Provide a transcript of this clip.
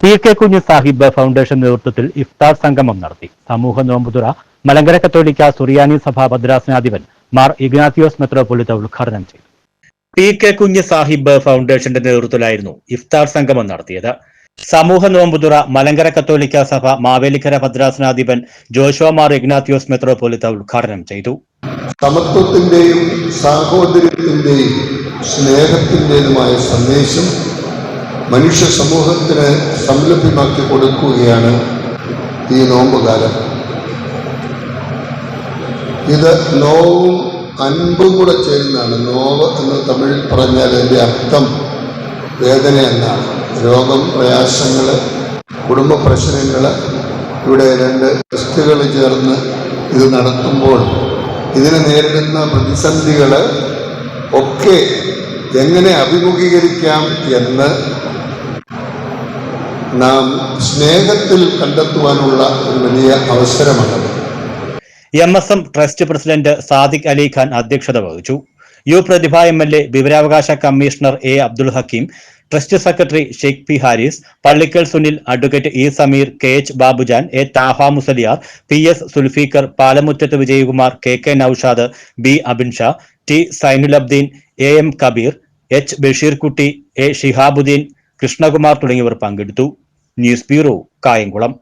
P K കുഞ്ഞ് Sahib foundation നേതൃത്വത്തിൽ ഇഫ്താർ സംഗമം നടത്തി. സമൂഹ നോമ്പുതുറ മലങ്കര കത്തോലിക്ക സുറിയാനി സഭ ഭദ്രാസനാധിപൻ മാർ ഇഗ്നാത്തിയോസ് മെത്രോപൊലിത്ത ഉദ്ഘാടനം ചെയ്തു. പി കെ കുഞ്ഞ് സാഹിബ് ഫൗണ്ടേഷന്റെ നേതൃത്വത്തിലായിരുന്നു ഇഫ്താർ സംഗമം നടത്തിയത്. സമൂഹ നോമ്പുതുറ മലങ്കര കത്തോലിക്ക സഭ മാവേലിക്കര ഭദ്രാസനാധിപൻ ജോഷോ മാർ ഇഗ്നാത്തിയോസ് മെത്രോപൊലിത്ത ഉദ്ഘാടനം ചെയ്തു. സമത്വത്തിന്റെയും സാഹോദര്യത്തിന്റെയും സ്നേഹത്തിന്റെതുമായ സന്ദേശം മനുഷ്യ സമൂഹത്തിന് സംലഭ്യമാക്കി കൊടുക്കുകയാണ് ഈ നോമ്പുകാലം. ഇത് നോവും അൻപും കൂടെ ചേരുന്നതാണ്. നോവ് എന്ന് തമിഴിൽ പറഞ്ഞാൽ എന്റെ അർത്ഥം വേദന എന്നാണ്. രോഗം പ്രയാസങ്ങൾ കുടുംബ പ്രശ്നങ്ങൾ ഇവിടെ രണ്ട് ടെസ്റ്റുകൾ ചേർന്ന് ഇത് നടത്തുമ്പോൾ ഇതിനെ നേരിടുന്ന പ്രതിസന്ധികൾ ഒക്കെ എങ്ങനെ അഭിമുഖീകരിക്കാം എന്ന് നാം സ്നേഹത്തിൽ കണ്ടെത്തുവാനുള്ള ഒരു വലിയ അവസരമാണ്. M S M trust president Sadiq Ali Khan അധ്യക്ഷത വഹിച്ചു. U Prathibha M L A വിവരാവകാശ commissioner A Abdul Hakeem trust secretary Sheikh P Haris Pallikkal Sunil advocate E Sameer K H Babujan A Thaha Musaliyar P S Sulfiqar Palamuttathu Vijayakumar K K Noushad B Abinsha T Sainulabdeen A M Kabeer H Basheerkutty A Shihabuddeen Krishnakumar തുടങ്ങിയവർ പങ്കെടുത്തു. News bureau Kayamkulam.